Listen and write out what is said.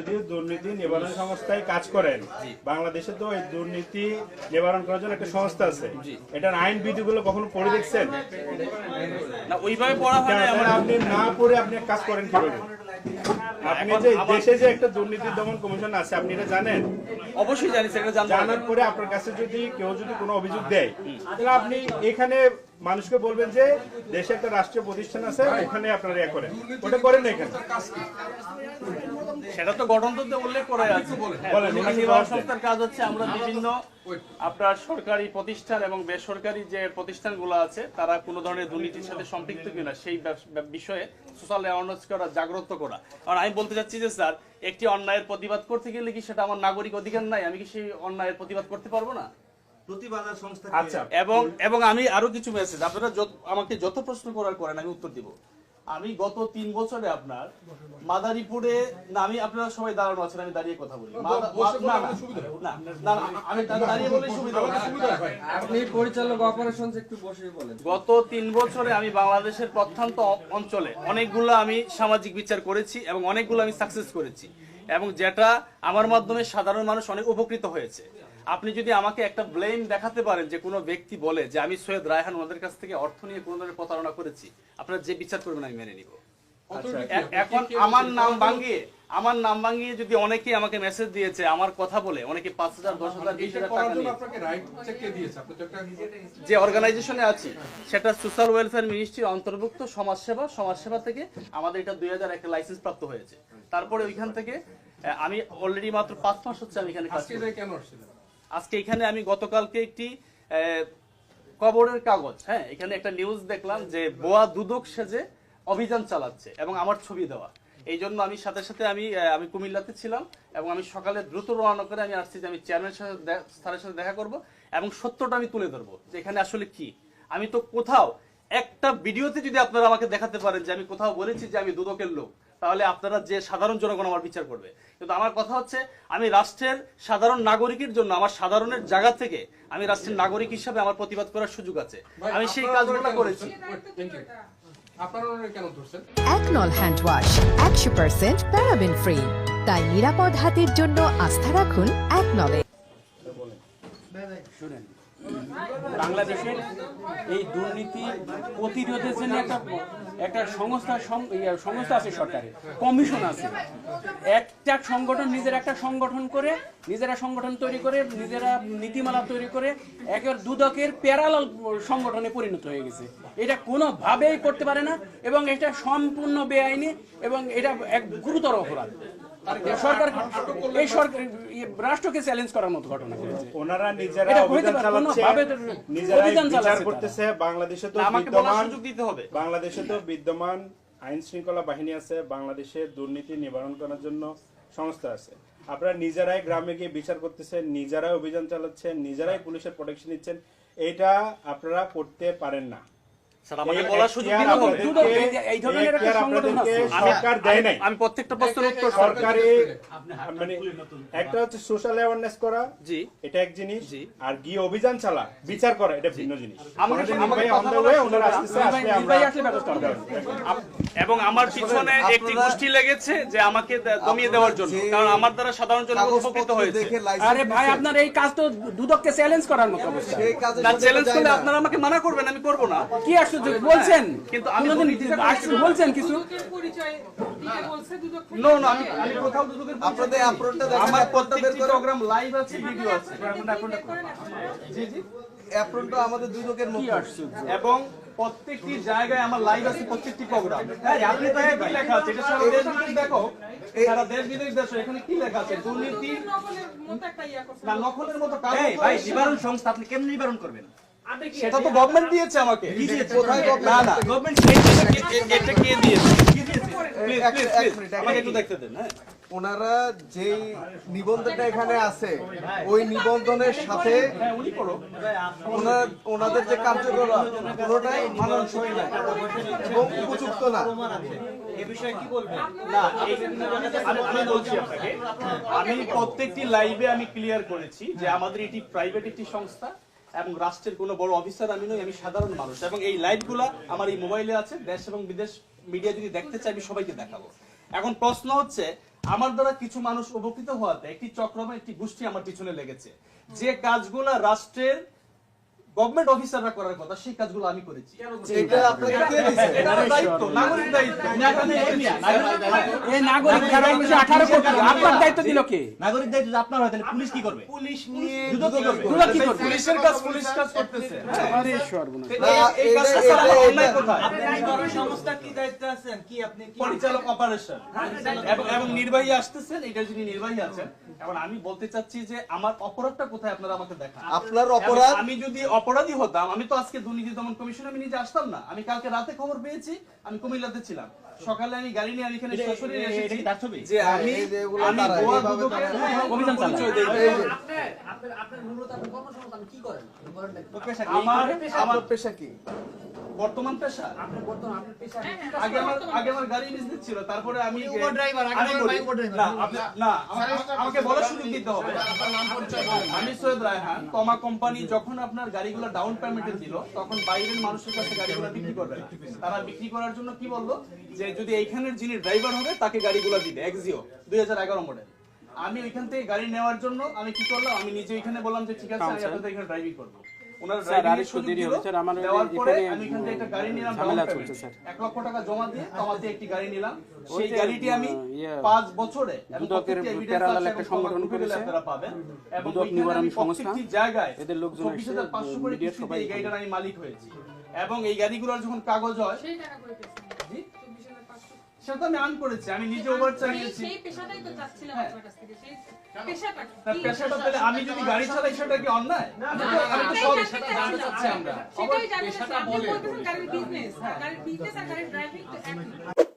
যদিও দুর্নীতি নিবারণ সংস্থায় কাজ করেন বাংলাদেশে তো এই দুর্নীতি নিবারণ করার জন্য একটা সংস্থা আছে। এটার আইন বিধিগুলো কখনো পড়ে দেখছেন? না ওইভাবে পড়া হয় না আপনি না পড়ে আপনি কাজ করেন কীভাবে? আপনি যে দেশে যে একটা দুর্নীতি দমন কমিশন আছে আপনি এটা জানেন? অবশ্যই জানি সেটা জানার পরে আপনার কাছে যদি কেউ যদি কোনো অভিযোগ দেয় তাহলে আপনি এখানে মানুষকে বলবেন যে দেশে একটা রাষ্ট্রীয় প্রতিষ্ঠান আছে ওখানে আপনারা ইয়ে করেন। ওটা করেন এখানে? সেটা তো গঠনতন্ত্রে উল্লেখ করে আছে। হ্যাঁ। সংস্থার কাজ হচ্ছে আমরা বিভিন্ন আপনার সরকারি প্রতিষ্ঠান এবং বেসরকারি যে প্রতিষ্ঠানগুলো আছে তারা কোনো ধরনের দুর্নীতির সাথে সম্পৃক্ত কিনা সেই বিষয়ে সোশ্যাল অ্যাওয়ারনেস করা জাগ্রত করা। কারণ আমি বলতে চাচ্ছি যে স্যার একটি অন্যায়ের প্রতিবাদ করতে গেলে কি সেটা আমার নাগরিক অধিকার নাই? আমি কি সেই অন্যায়ের প্রতিবাদ করতে পারব না? আচ্ছা এবং এবং আমি আরও কিছু মেসেজ আপনারা আমাকে যত প্রশ্ন করার করেন আমি উত্তর দিব। আমি গত তিন বছরে আপনার মাদারীপুরে না আমি আপনারা সবাই দাঁড়ানো আছেন আমি দাঁড়িয়ে কথা বলি। মাদা- না, না, না, না, না, আমি দাঁড়িয়ে বলে সুবিধা হবে। আপনি পরিচালক অপারেশন একটু বসে বলেন। গত তিন বছরে আমি বাংলাদেশের প্রত্যন্ত অঞ্চলে অনেকগুলো আমি সামাজিক বিচার করেছি এবং অনেকগুলো আমি সাকসেস করেছি। এবং যেটা আমার মাধ্যমে সাধারণ মানুষ অনেক উপকৃত হয়েছে। আপনি যদি আমাকে একটা ব্লেম দেখাতে পারেন যে কোনো ব্যক্তি বলে যে আমি সৈয়দ রায়হান ওনাদের কাছ থেকে অর্থ নিয়ে কোনো ধরনের প্রতারণা করেছি আপনারা যে বিচার করবেন আমি মেনে নিব। এখন আমার নাম ভাঙিয়ে আমার নাম ভাঙিয়ে যদি অনেকে আমাকে মেসেজ দিয়েছে আমার কথা বলে অনেকে পাঁচ হাজার দশ হাজার বিশ হাজার টাকা নিয়ে যে অর্গানাইজেশনে আছি সেটা সোশ্যাল ওয়েলফেয়ার মিনিস্ট্রির অন্তর্ভুক্ত সমাজসেবা সমাজসেবা থেকে আমাদের এটা দুই হাজার একটা লাইসেন্স প্রাপ্ত হয়েছে। তারপরে ওইখান থেকে আমি অলরেডি মাত্র পাঁচ মাস হচ্ছে আমি এখানে কাজ কেন আজকে এখানে আমি গতকালকে একটি কবরের কাগজ হ্যাঁ এখানে একটা নিউজ দেখলাম যে বোয়া দুদক সেজে অভিযান চালাচ্ছে এবং আমার ছবি দেওয়া। এই জন্য আমি সাথে সাথে আমি আমি কুমিল্লাতে ছিলাম এবং আমি সকালে দ্রুত রওনা করে আমি আসছি যে আমি চেয়ারম্যানের সাথে স্যারের সাথে দেখা করব এবং সত্যটা আমি তুলে ধরবো যে এখানে আসলে কি। আমি তো কোথাও, একটা ভিডিওতে যদি আপনারা আমাকে দেখাতে পারেন যে আমি কোথাও বলেছি যে আমি দুদকের লোক তাহলে আপনারা যে সাধারণ জনগণ আমার বিচার করবে। কিন্তু আমার কথা হচ্ছে আমি রাষ্ট্রের সাধারণ নাগরিকের জন্য আমার সাধারণের জায়গা থেকে আমি রাষ্ট্রের নাগরিক হিসাবে আমার প্রতিবাদ করার সুযোগ আছে। আমি সেই কাজগুলো করেছি। একনল হ্যান্ড ওয়াশ একশো পার্সেন্ট প্যারাবেন ফ্রি তাই নিরাপদ হাতের জন্য আস্থা রাখুন একনলে শুনেন। বাংলাদেশের এই দুর্নীতি প্রতিরোধের জন্য একটা একটা সংস্থা সংস্থা আছে সরকারের, কমিশন আছে। একটা সংগঠন নিজের একটা সংগঠন করে, নিজেরা সংগঠন তৈরি করে, নিজেরা নীতিমালা তৈরি করে, একের দুদকের প্যারালাল সংগঠনে পরিণত হয়ে গেছে। এটা কোনোভাবেই করতে পারে না এবং এটা সম্পূর্ণ বেআইনি এবং এটা এক গুরুতর অপরাধ। সরকার এই সরকার রাষ্ট্রকে চ্যালেঞ্জ করার মতো ঘটনা ওনারা নিজেরা অভিযান চালাচ্ছে কোনোভাবে তো নিজেরাই অভিযান বিচার করতেছে বাংলাদেশে তো বিদ্যমান দিতে হবে। বাংলাদেশে তো বিদ্যমান আইন শৃঙ্খলা বাহিনী আছে বাংলাদেশে দুর্নীতি নিবারণ করার জন্য সংস্থা আছে। আপনারা নিজেরাই গ্রামে গিয়ে বিচার করতেছেন নিজেরাই অভিযান চালাচ্ছেন নিজেরাই পুলিশের প্রোটেকশন নিচ্ছেন এটা আপনারা করতে পারেন না। স্যার আমাকে বলার সুযোগ এখতিয়ার হবে। এই- এই ধরনের একটা সংগঠন আছে। সরকার দেয় নাই। আমি প্রত্যেকটা প্রশ্নের উত্তর সরকার মানে একটা হচ্ছে সোশ্যাল অ্যাওয়ারনেস করা। জি। এটা এক জিনিস। আর গিয়ে অভিযান চালা বিচার করা এটা ভিন্ন জিনিস। আমাদের আমাকে নির্বাহী কথা on the বলার way, সুযোগ ওনারা দাও। আসলে আমরা- আসলে ব্যবস্থা এবং আমার পিছনে একটি গোষ্ঠী লেগেছে যে আমাকে দমিয়ে দেওয়ার জন্য। কারণ আমার দ্বারা সাধারণ জনগণ উপকৃত হয়েছে। আরে ভাই আপনার এই কাজ তো দুদককে চ্যালেঞ্জ করার মতো অবস্থা। চ্যালেঞ্জ করলে আপনারা আমাকে মানা করবেন আমি করব না। কি আশ্চর্য বলছেন। কিন্তু আমি বলছেন কিছু। নো নো আমি আমি কোথাও দুদকের আপনাদের অ্যাপ্রনটা দেখেন আমার প্রত্যেকটি প্রোগ্রাম লাইভ আছে ভিডিও আছে। জি জি। অ্যাপ্রনটা আমাদের দুদকের কি এবং প্রত্যেকটি জায়গায় আমার লাইভ আছে প্রত্যেকটি প্রোগ্রাম হ্যাঁ আপনি তো কি লেখা আছে এটা সারা দেশ বিদেশ দেখো। সারা দেশ বিদেশ দেখো এখানে কি লেখা আছে? দুর্নীতি না নকলের মতো কাজ ভাই নিবারণ সংস্থা আপনি কেমন নিবারণ করবেন? সেটা তো গভর্নমেন্ট দিয়েছে আমাকে। কোথায় না না গভর্নমেন্ট এটা কে দিয়েছে? প্লিজ এক- প্লিজ। প্লিজ আমাকে একটু দেখতে দেন হ্যাঁ? ওনারা যেই নিবন্ধনটা এখানে আছে ওই নিবন্ধনের সাথে হ্যাঁ ওনাদের যে কার্যকলাপ পুরোটাই মানানসই না এবং উপযুক্ত না। না এই- আমি আমি বলছি আপনাকে? আমি প্রত্যেকটি লাইভে আমি ক্লিয়ার করেছি যে আমাদের এটি প্রাইভেট একটি সংস্থা। এবং রাষ্ট্রের কোনো বড় অফিসার আমি নই, আমি সাধারণ মানুষ। এবং এই লাইভগুলো আমার এই মোবাইলে আছে, দেশ এবং বিদেশ মিডিয়া যদি দেখতে চাই আমি সবাইকে দেখাবো। এখন প্রশ্ন হচ্ছে, আমার দ্বারা কিছু মানুষ উপকৃত হওয়াতে একটি চক্র একটি গোষ্ঠী আমার পিছনে লেগেছে। যে কাজগুলা রাষ্ট্রের গভর্নমেন্ট অফিসাররা করার কথা সেই কাজগুলো আমি করেছি। এটা আপনাকে কে দিছে এটা দায়িত্ব নাগরিক দায়িত্ব। এই নাগরিক কোটি আপনার দায়িত্ব দিল কে? নাগরিক দায়িত্ব আপনার হয় তাহলে পুলিশ কি করবে? পুলিশ নিয়ে দুদক কি করবে? দুদক কি করবে? পুলিশের কাজ পুলিশ করতেছে। হ্যাঁ। আরে সর্বনাশ। এই- সংস্থা কি দায়িত্বে আছেন? কি আপনি পরিচালক অপারেশন এবং এবং নির্বাহী আসতেছেন এটা যিনি নির্বাহী আছেন এখন আমি বলতে চাচ্ছি যে আমার অপরাধটা কোথায় আপনারা আমাকে দেখান? আপনার অপরাধ আমি যদি অপরাধী হতাম আমি তো আজকে দুর্নীতি দমন কমিশনে আমি নিজে আসতাম না। আমি কালকে রাতে খবর পেয়েছি আমি কুমিল্লাতে ছিলাম। সকালে আমি গাড়ি নিয়ে আমি এখানে সরাসরি এসেছি? যে আমি আমি গোয়া দুদকে অভিযান তারা গোয়া এইভাবে দুদকের তারা- অভিযান চালায়। পরিচয় দেই। এই যে আমার আমার পেশা কি? বর্তমান পেশা? আগে আমার আগে আমার গাড়ি বিজনেস ছিল তারপরে আমি Uber driver, আগে আমি আমার বলি- ভাই Uber driver। না না আমাকে বলার সুযোগ দিতে হবে। আমি সৈয়দ রায়হান তমা কোম্পানি যখন আপনার গাড়িগুলো ডাউন পেমেন্টে দিল তখন বাইরের মানুষের কাছে গাড়িগুলো বিক্রি করবে না। তারা বিক্রি করার জন্য কি বলল? যে যদি এইখানের যিনি ড্রাইভার হবে তাকে গাড়িগুলো দিবে এক্সিও দুই হাজার এগারো মডেল আমি ওইখান থেকে গাড়ি নেওয়ার জন্য আমি কি করলাম? আমি নিজে ওইখানে বললাম যে ঠিক আছে আমি আপনাদের এখানে ড্রাইভিং করব। ওনারা ড্রাইভিং আর দেরি হবে, স্যার, আমার দেওয়ার পরে আমি এখান থেকে একটা গাড়ি নিলাম ঝামেলা চলছে, স্যার। এক লক্ষ টাকা জমা দিয়ে একটি গাড়ি নিলাম। সেই গাড়িটি আমি ইয়ে, পাঁচ বছরে এবং দুদকের প্যারালাল একটা সংগঠন প্রমাণ করেছে। আপনারা পাবেন। এবং দুদক নিবারণ সংস্থা। জায়গায় এদের লোকজন এসে, করে সবাই এই গাড়িটার আমি মালিক হয়েছি। এবং এই গাড়িগুলোর যখন কাগজ হয় সেই টাকা করে সেটা তো আমি আর্ন করেছি আমি নিজে ওভার চালিয়েছি। সেই পেশাটাই তো চাচ্ছিলাম। আপনার কাছ থেকে। সেই পেশাটা পেশাটা পেলে আমি যদি গাড়ি চালাই সেটা কি অন্যায়? আমি আমি তো সেটাই সব- জানতে চাচ্ছি চাচ্ছি আমরা। সেটাই জানতে চাচ্ছি। আপনি বলতেছেন গাড়ির বিজনেস গাড়ির বিজনেস আর গাড়ির ড্রাইভিং তো একই।